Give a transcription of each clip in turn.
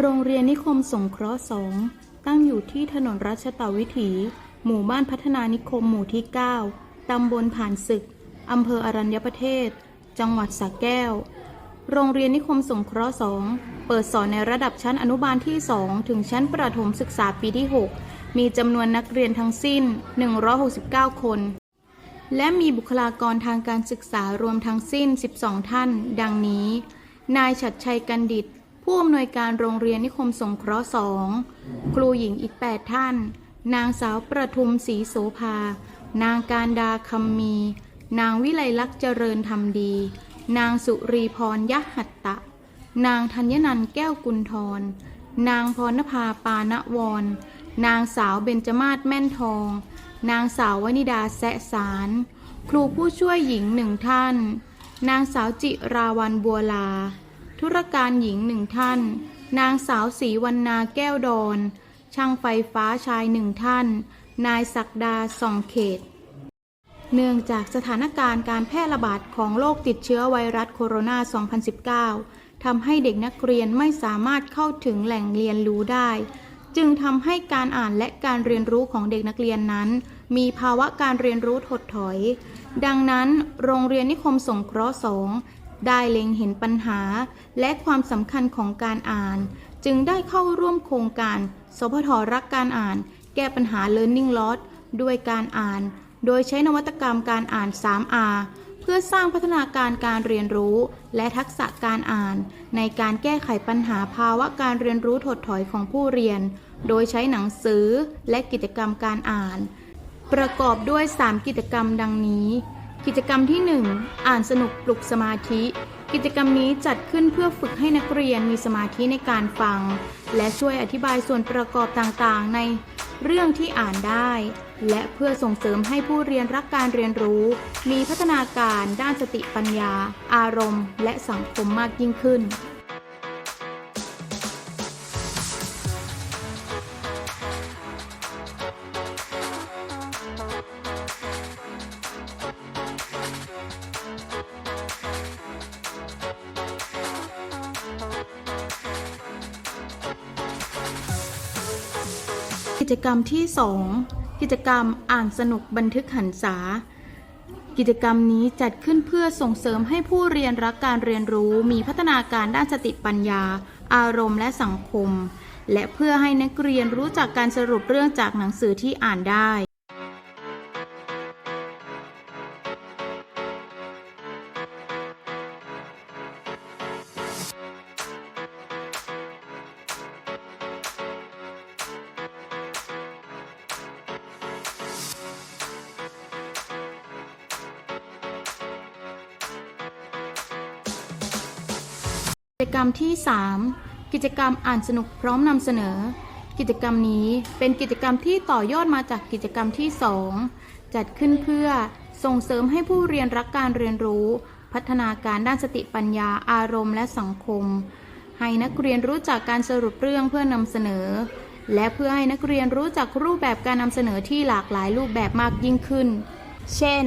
โรงเรียนนิคมสงเคราะห์สองตั้งอยู่ที่ถนนรัชตวิถี หมู่บ้านพัฒนานิคมหมู่ที่ 9 ตำบลผ่านศึก อำเภออรัญญประเทศ จังหวัดสระแก้ว โรงเรียนนิคมสงเคราะห์2เปิดสอนในระดับชั้นอนุบาลที่ 2 ถึงชั้นประถมศึกษาปีที่ 6 มีจำนวนนักเรียนทั้งสิ้น 169 คน และมีบุคลากรทางการศึกษารวมทั้งสิ้น 12 ท่าน ดังนี้ นายฉัดชัยกันดิต ผู้อำนวยการโรงเรียนนิคมสงเคราะห์2ครูหญิงอีก 8 ท่าน นางสาวประทุมศรีโสภา นางการดาคำมี นางวิไลลักษณ์เจริญธรรมดี นางสุรีพรยะหัตตะ นางธัญนันแก้วกุลทร นางพรณภาปานวร นางสาวเบญจมาศแม่นทอง นางสาววนิดาแสสาร ครูผู้ช่วยหญิงหนึ่งท่าน นางสาวจิราวันบัวลา ธุรการหญิงหนึ่งท่าน นางสาวศรีวรรณาแก้วดอนช่างไฟฟ้าชายหนึ่งท่าน นายศักดาส่องเขต เนื่องจากสถานการณ์การแพร่ระบาดของโรคติดเชื้อไวรัสโคโรนา 2019 ทำให้เด็กนักเรียนไม่สามารถเข้าถึงแหล่งเรียนรู้ได้ จึงทำให้การอ่านและการเรียนรู้ของเด็กนักเรียนนั้น มีภาวะการเรียนรู้ถดถอย ดังนั้น โรงเรียนนิคมสงเคราะห์สอง ได้เล็งเห็นปัญหาและความสำคัญของการอ่าน จึงได้เข้าร่วมโครงการ สพทรักการอ่าน แก้ปัญหา Learning Loss ด้วยการอ่าน โดยใช้นวัตกรรมการอ่าน 3R เพื่อสร้างพัฒนาการการเรียนรู้ และทักษะการอ่าน ในการแก้ไขปัญหาภาวะการเรียนรู้ถดถอยของผู้เรียน โดยใช้หนังสือและกิจกรรมการอ่าน ประกอบด้วย 3 กิจกรรมดังนี้ กิจกรรมที่ 1 อ่านสนุกปลุกสมาธิ กิจกรรมนี้จัดขึ้นเพื่อฝึกให้นักเรียนมีสมาธิในการฟัง และช่วยอธิบายส่วนประกอบต่างๆ ในเรื่องที่อ่านได้ และเพื่อส่งเสริมให้ผู้เรียนรักการเรียนรู้ มีพัฒนาการด้านสติปัญญา อารมณ์ และสังคมมากยิ่งขึ้น จกรรมที่ 2 กิจกรรมอ่านสนุกบันทึกหันษา กิจกรรมนี้จัดขึ้นเพื่อส่งเสริมให้ผู้เรียนรักการเรียนรู้มีพัฒนาการด้านสติปัญญา อารมณ์และสังคม และเพื่อให้นักเรียนรู้จักการสรุปเรื่องจากหนังสือที่อ่านได้ รรมที่ 3 กิจกรรมอ่านสนุกพร้อมนำเสนอ กิจกรรมนี้เป็นกิจกรรมที่ต่อยอดมาจากกิจกรรมที่ 2 จัดขึ้นเพื่อส่งเสริมให้ผู้เรียนรักการเรียนรู้ พัฒนาการด้านสติปัญญาอารมณ์และสังคม ให้นักเรียนรู้จักการสรุปเรื่องเพื่อนำเสนอ และเพื่อให้นักเรียนรู้จักรูปแบบการนำเสนอที่หลากหลายรูปแบบมากยิ่งขึ้น เช่น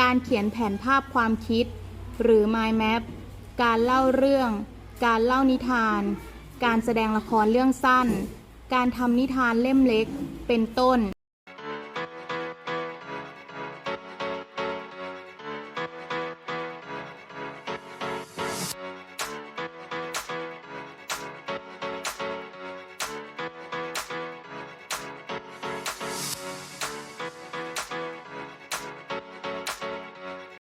การเขียนแผนภาพความคิด หรือ mind map การเล่าเรื่อง การเล่านิทาน การแสดงละครเรื่องสั้น การทำนิทานเล่มเล็ก เป็นต้น